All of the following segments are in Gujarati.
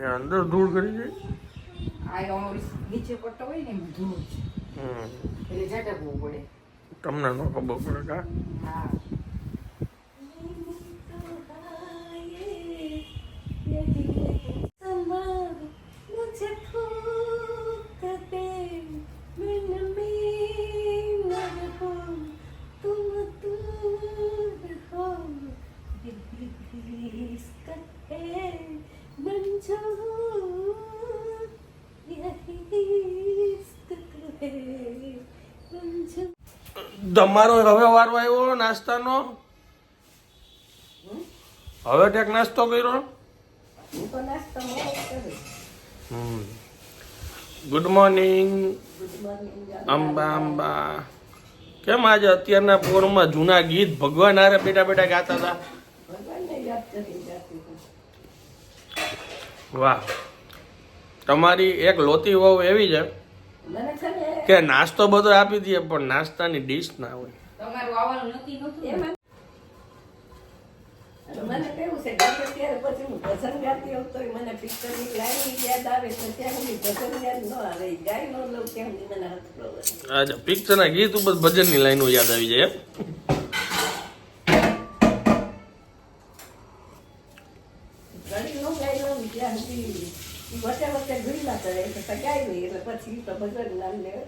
ને અંદર ધૂળ કરી જાય. આ નીચે પડતો હોય ને ધૂળ છે હમ. એટલે પડે. તમને ન ખબર પડે કા? હા. તમારો હવે વારો આવ્યો નાસ્તાનો? હવે ક્યાંક નાસ્તો કર્યો? Good morning Amba Amba. કેમ આજે અત્યારના પોરમાં જૂના ગીત ભગવાન આરે બેટા બેટા ગાતા હતા. વાહ. તમારી એક લોતી વહુ એવી છે. કે નાસ્તો બધો આપી દઈએ પણ નાસ્તાની ડીશ ના હોય. પિક્ચર ના ગીત ઉપર ભજનની મને યાદ આવી ગમે કરે એટલે તો ગાઈ નહીં એટલે પછી ઈ તો ભજન નામ લેવાય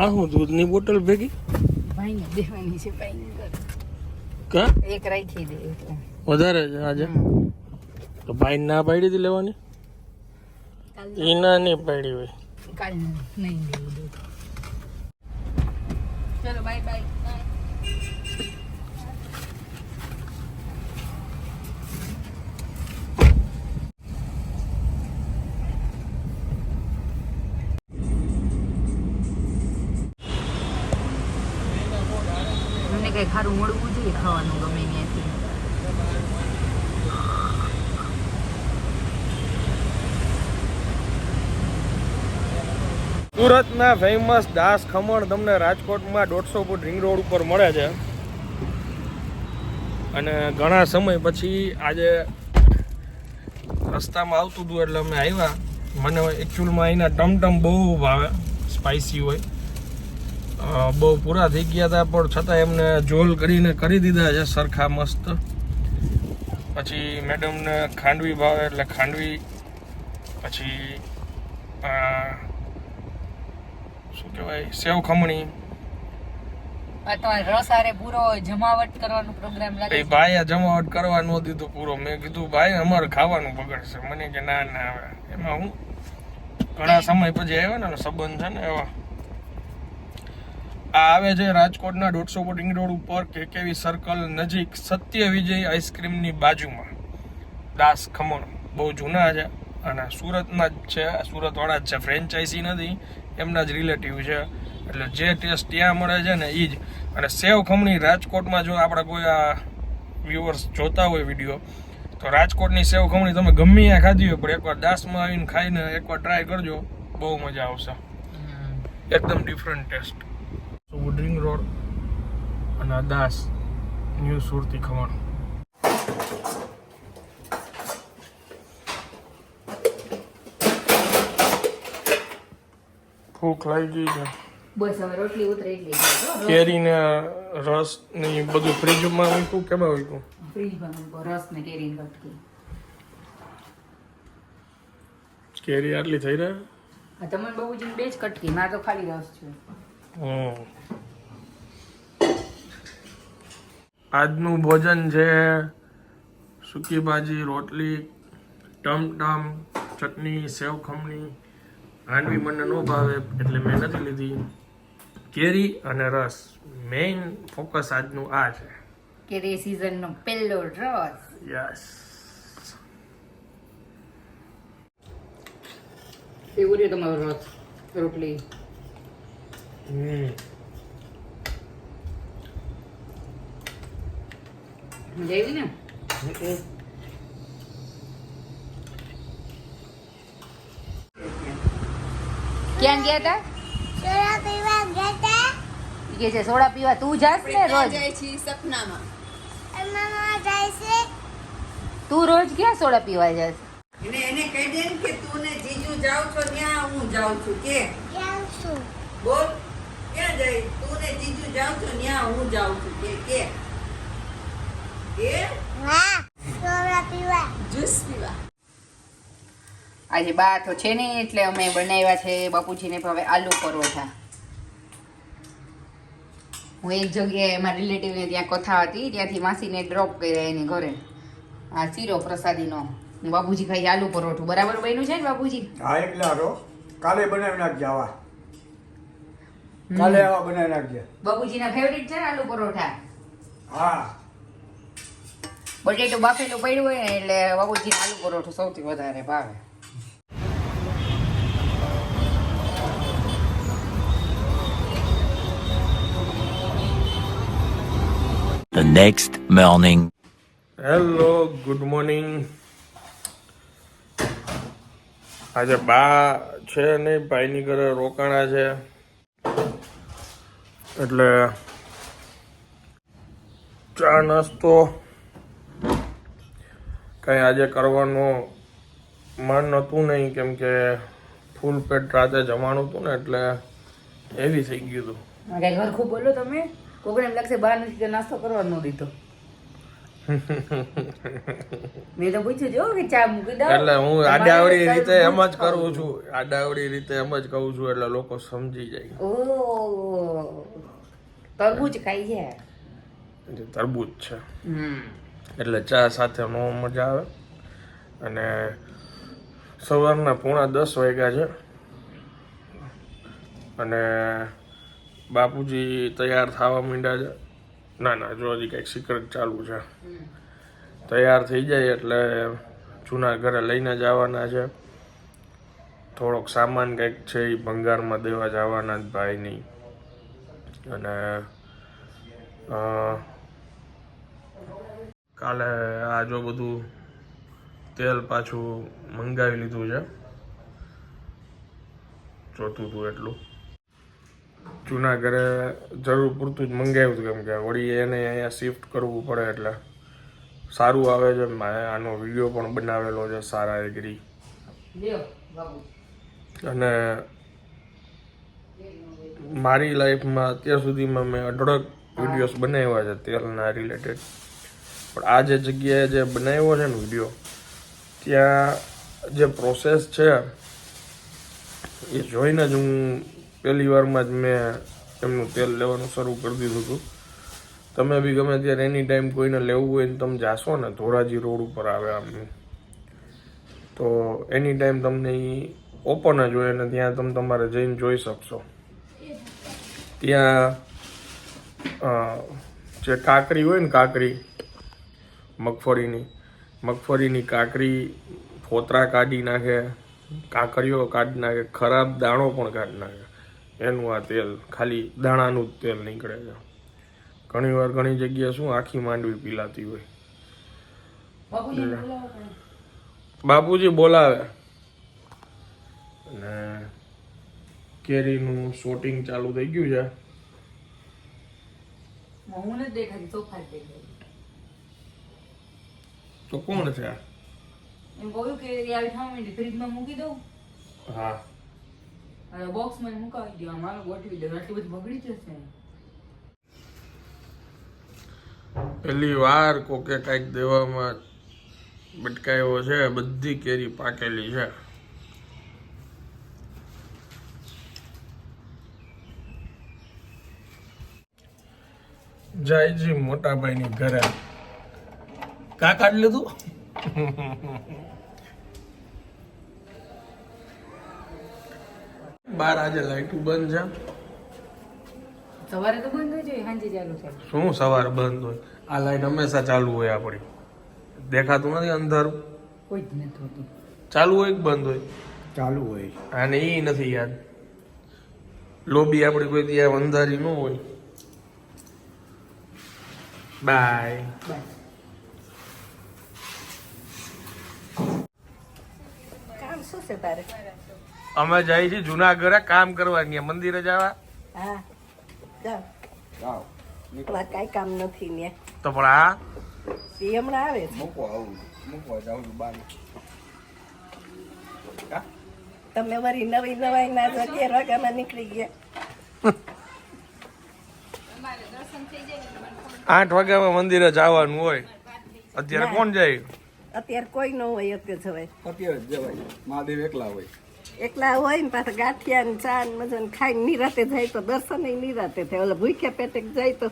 આ હું દૂધની બોટલ ભેગી? ભાઈને દેવાની છે ભાઈને કા? એક રાખી દે એટલે વધારે છે આજે? તો ભાઈ ના પાડી હતી લેવાની? એ ના નહીં પાડી હોય. કાલ નહીં લેવું દૂધ. ચલો બાય બાય કઈ મળવું જોઈએ ખાવાનું ગમે ત્યાંથી. સુરતના ફેમસ દાસ ખમણ તમને રાજકોટમાં દોઢસો ફૂટ રિંગ રોડ ઉપર મળે છે. અને ઘણા સમય પછી આજે રસ્તામાં આવતું હતું એટલે અમે આવ્યા. મને એકચ્યુઅલમાં અહીંના ટમટમ બહુ ભાવે સ્પાઇસી હોય. બહુ પૂરા થઈ ગયા હતા પણ છતાં એમને જોલ કરીને કરી દીધા છે સરખા મસ્ત. પછી મેડમને ખાંડવી ભાવે એટલે ખાંડવી પછી શું કહેવાય સેવ ખમણી. જમાવટ કરવાનું પ્રોગ્રામ લાગે જમાવટ કરવા ન દીધું પૂરો. મેં કીધું ભાઈ અમારે ખાવાનું બગડશે. મને કે ના ના આવે એમાં હું ઘણા સમય પછી આવ્યો ને સંબંધ છે ને એવા આ આવે છે રાજકોટના દોઢસો ફૂટ રિંગ રોડ ઉપર કેકેવી સર્કલ નજીક સત્ય વિજય આઈસ્ક્રીમની બાજુમાં. દાસ ખમણ બહુ જૂના છે અને સુરતના જ છે. સુરતવાળા જ છે. ફ્રેન્ચાઇઝી નથી એમના જ રિલેટિવ છે. એટલે જે ટેસ્ટ ત્યાં મળે છે ને એ જ. અને સેવ ખમણી રાજકોટમાં જો આપણે કોઈ આ વ્યુઅર્સ જોતા હોય વીડિયો તો રાજકોટની સેવ ખમણી તમે ગમે ત્યાં ખાધી હોય પણ એકવાર દાસમાં આવીને ખાઈને એકવાર ટ્રાય કરજો. બહુ મજા આવશે. એકદમ ડિફરન્ટ ટેસ્ટ વુડરિંગ રોડ અને દાસ ન્યૂ સુરતી ખમણ. ભૂખ લાગી ગઈ બસ હવે રોટલી ઉતરી જ કેરી ને રસ ને બધું ફ્રીજમાં મૂક્યું કેમાં મૂક્યું? ફ્રીજમાં મૂકો રસ ને કેરી કટકી કેરી આટલી થઈ રહે? તમને બહુ જ બે જ કટકી મારે તો ખાલી રસ છે. આજનું ભોજન છે સૂકી ભાજી રોટલી ટમટમ ચટણી સેવ ખમણી. હાંડવી મને ન ભાવે એટલે મેં નથી લીધી. કેરી અને રસ. મેઇન ફોકસ આજનું આ છે. કેરી સિઝનનો નો પહેલો રસ. યસ એવું રહ્યું તમારો રસ? રોટલી. આવી ને. ક્યાં ગયા હતા કે છે સોડા પીવા તું જાસ ને રોજ? તું રોજ ક્યાં સોડા પીવા જાસ? એને એને કહી દે કે તું ને જીજુ જાવ છો ત્યાં હું જાઉં છું કે. બોલ. ક્યાં જઈ તું ને જીજુ જાઉં છું ત્યાં હું જાઉં છું. કે કે? કે? જ્યુસ પીવા. આજે બા તો છે ને એટલે અમે બનાવ્યા છે બાપુજીને ભાવે આલુ પરોઠા. હું એક જગ્યાએ મારા રિલેટિવને ત્યાં કથા હતી ત્યાંથી માસીને ડ્રોપ કર્યા એની ઘરે. આ શીરો પ્રસાદીનો. ને બાપુજી ખાઈ આલુ પરોઠું. બરાબર બન્યું છે ને બાપુજી? હા એટલે કાલે બનાવી નાખજે આવા. કાલે આવા બનાવી નાખજે. બાપુજીના ફેવરિટ છે ને આલુ પરોઠા? હા. બટેટું બાફેલું પડ્યું હોય ને એટલે બાપુજીને આલુ પરોઠો સૌથી વધારે ભાવે. The next morning. Hello good morning આજે બા છે ને ભાઈની ઘરે રોકાણા છે. એટલે ચા નાસ્તો કઈ આજે કરવાનું મન નહોતું નહીં, કેમ કે ફૂલ પેટ રાતે જમવાનું હતું ને, એટલે એવી થઈ ગયું હતું. બોલો તમે. કોકને એમ લાગશે બહાર નથી નાસ્તો કરવા ન દીધો. મેં તો પૂછ્યું જો કે ચા મૂકી દો એટલે હું આડાવડી રીતે એમ જ કરું છું. આડાવડી રીતે એમ જ કહું છું એટલે લોકો સમજી જાય. ઓ તરબૂચ ખાઈ છે? તરબૂચ છે. એટલે ચા સાથે નો મજા આવે. અને સવારના પોણા દસ વાગ્યા છે. અને બાપુજી તૈયાર થવા માંડ્યા છે. ના ના જો હજી કંઈક સિક્રેટ ચાલુ છે. તૈયાર થઈ જાય એટલે જૂના ઘરે લઈને જવાના છે. થોડોક સામાન કંઈક છે એ ભંગારમાં દેવા જવાના જ ભાઈની. અને કાલે આ જો બધું તેલ પાછું મંગાવી લીધું છે. જોતું હતું એટલું. જૂના ઘરે જરૂર પૂરતું જ મંગાવ્યું હતું કેમ કે વળી એને અહીંયા શિફ્ટ કરવું પડે એટલે સારું આવે છે મેં આનો વીડિયો પણ બનાવેલો છે સારા એગ્રી અને મારી લાઈફમાં અત્યાર સુધીમાં મેં અઢળક વિડીયોઝ બનાવ્યા છે તેલના રિલેટેડ પણ આ જે જગ્યાએ જે બનાવ્યો છે ને વીડિયો ત્યાં જે પ્રોસેસ છે એ જોઈને જ હું પહેલી વારમાં જ મેં એમનું તેલ લેવાનું શરૂ કરી દીધું હતું. તમે બી ગમે ત્યારે એની ટાઈમ કોઈને લેવું હોય ને તમે જાશો ને, ધોરાજી રોડ ઉપર આવે આમ. તો એની ટાઈમ તમને એ ઓપન જ હોય અને ત્યાં તમે તમારે જઈને જોઈ શકશો. ત્યાં જે કાકરી હોય ને કાકરી, મગફળીની મગફળીની કાકરી ફોતરા કાઢી નાખે, કાકરીઓ કાઢી નાખે, ખરાબ દાણો પણ કાઢી નાખે. એનું આ તેલ ખાલી દાણાનું જ તેલ નીકળે છે. ઘણીવાર ઘણી જગ્યાએ શું આખી માંડવી પીલાતી હોય. બાપુજી બોલાવો અને કેરીનું શોટિંગ ચાલુ થઈ ગયું છે. તો કોણ છે? એમ કહ્યું કે આવી ઠામ ફ્રીજમાં મૂકી દઉં? હા. અને બોક્સમાં મુકાવી દો મારો ગોઠવી દો આટલી બધી બગડી જશે. પહેલી વાર કોકે કાંઈક દેવામાં બટકાયો છે બધી કેરી પાકેલી છે. જયજી મોટાભાઈની ઘરે. કા કાઢ લીધું? બાર આજે લાઈટ બંધ છે. સવારે તો બંધ હોય છે સાંજે ચાલુ છે શું સવાર બંધ હોય? આ લાઈટ હંમેશા ચાલુ હોય આપણી. દેખાતું નથી અંધારું? કોઈ જ નથી હોતું. ચાલુ હોય કે બંધ હોય? ચાલુ હોય. અને એ નથી યાદ. લોબી આપણી કોઈ ત્યાં અંધારી ન હોય. બાય. કામ શું છે તારે? અમે જઈએ છીએ જુનાગઢ કામ કરવા ત્યાં મંદિરે જવા? હા. જાઓ. જાઓ. તમારે કાંઈ કામ નથી ને તો પણ આ? એ હમણાં આવે છે. મૂકવા આવું મૂકવા જાઉં બાર. તમે નવી નવાઈ ના અગિયાર વાગ્યામાં નીકળી ગયા. આઠ વાગ્યામાં મંદિરે જવાનું હોય. અત્યારે કોણ જાય? અત્યારે કોઈ ન હોય અત્યારે જવાય. અત્યારે જ જવાય. મહાદેવ એકલા હોય. એકલા હોય ને પાછા ગાંઠિયા ને ચા ને મજા ખાઈ નિરાતે જાય તો દર્શન નિરાતે થાય. ઓલા ભૂખ્યા પેટે જાય તો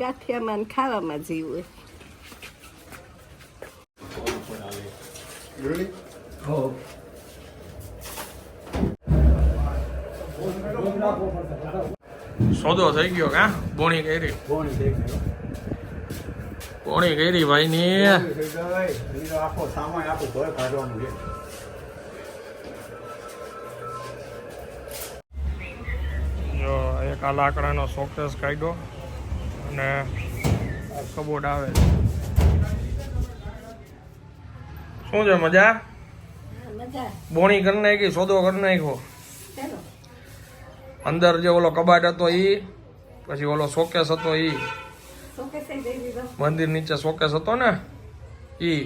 ગાંઠિયામાં ને ખાવામાં જીવ સોદો થઈ ગયો કા? બોણી કરી. બોણી કરી ભાઈ ની. આખો સામાન આખું ઘર કાઢવાનું છે. એક આ લાકડાનો શોકેસ કાઢ્યો અને કબોર્ડ આવે છે. શું છે મજા? બોણી કરી નાખી સોદો કરી નાખ્યો. અંદર જે ઓલો કબાટ હતો ઈ પછી ઓલો શોકેસ હતો ઈ. મંદિર નીચે શોકેસ હતો ને ઈ.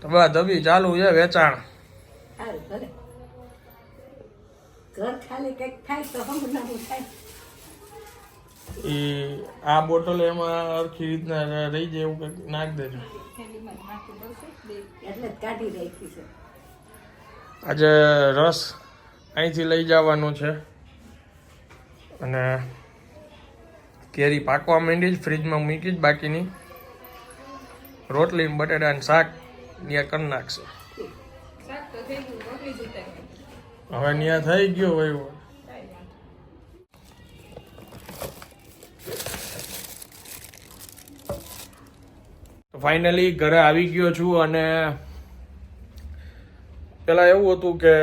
તો બસ દબી ચાલુ છે વેચાણ. ઘર ખાલી કંઈક થાય તો હમણાં થાય. ઈ આ બોટલ એમાં અરખી રીતના રહી જાય એવું કંઈક નાખ દેજો. એટલે કાઢી રાખી છે. આજે રસ અહીંથી લઈ જવાનો છે. અને કેરી પાકવા માંડી જ ફ્રીજમાં મૂકી જ બાકીની. રોટલી બટેટા ને શાક ત્યાં કરી નાખશે. હવે ત્યાં થઈ ગયો ભાઈ ફાઇનલી ઘરે આવી ગયો છું અને પેલા એવું હતું કે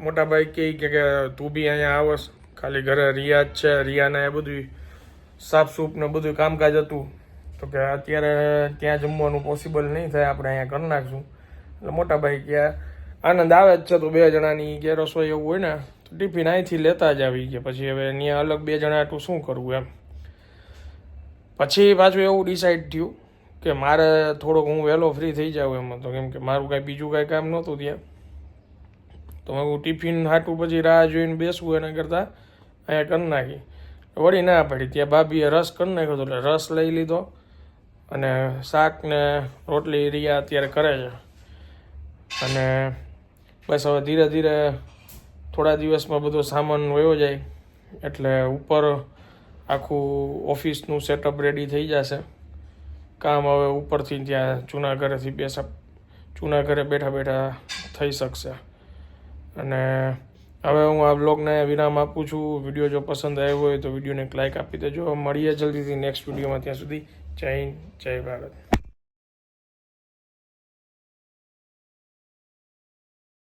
મોટા ભાઈ કે તું બી અહીંયા આવસ, ખાલી ઘરે રિયાજ છે, રિયાના એ બધું સાફ સૂફ ને બધું કામકાજ હતું. તો કે અત્યારે ત્યાં જમવાનું પોસિબલ નહીં થાય, આપણે અહીંયા કરી નાખશું. એટલે મોટા ભાઈ કે આનંદ આવે જ છે તો બે જણાની કે રસોઈ એવું હોય ને, તો ટિફિન અહીંથી લેતા જ આવી ગયા. પછી હવે ત્યાં અલગ બે જણા એટલું શું કરવું એમ. પછી પાછું એવું ડિસાઈડ થયું કે મારે થોડોક હું વહેલો ફ્રી થઈ જાઉં એમ. હતો કેમ કે મારું કાંઈ બીજું કાંઈ કામ નહોતું ત્યાં. તો હું ટિફિન હાટું પછી રાહ જોઈને બેસવું એના કરતાં અહીંયા કરી નાખી. વળી ના પડી. ત્યાં ભાભીએ રસ કરી નાખ્યો એટલે રસ લઈ લીધો અને શાક ને રોટલી રિયા અત્યારે કરે છે. અને બસ હવે ધીરે ધીરે થોડા દિવસમાં બધો સામાન વયો જાય, એટલે ઉપર આખું ઓફિસનું સેટઅપ રેડી થઈ જશે. કામ હવે ઉપરથી ત્યાં જૂના ઘરેથી બેસા જૂના ઘરે બેઠા બેઠા થઈ શકશે. અને હવે હું આ બ્લોગને વિરામ આપું છું. વીડિયો જો પસંદ આવ્યો હોય તો વિડીયોને એક લાઇક આપી દેજો. મળીએ જલ્દીથી નેક્સ્ટ વિડીયોમાં ત્યાં સુધી. જય હિન્દ, જય ભારત.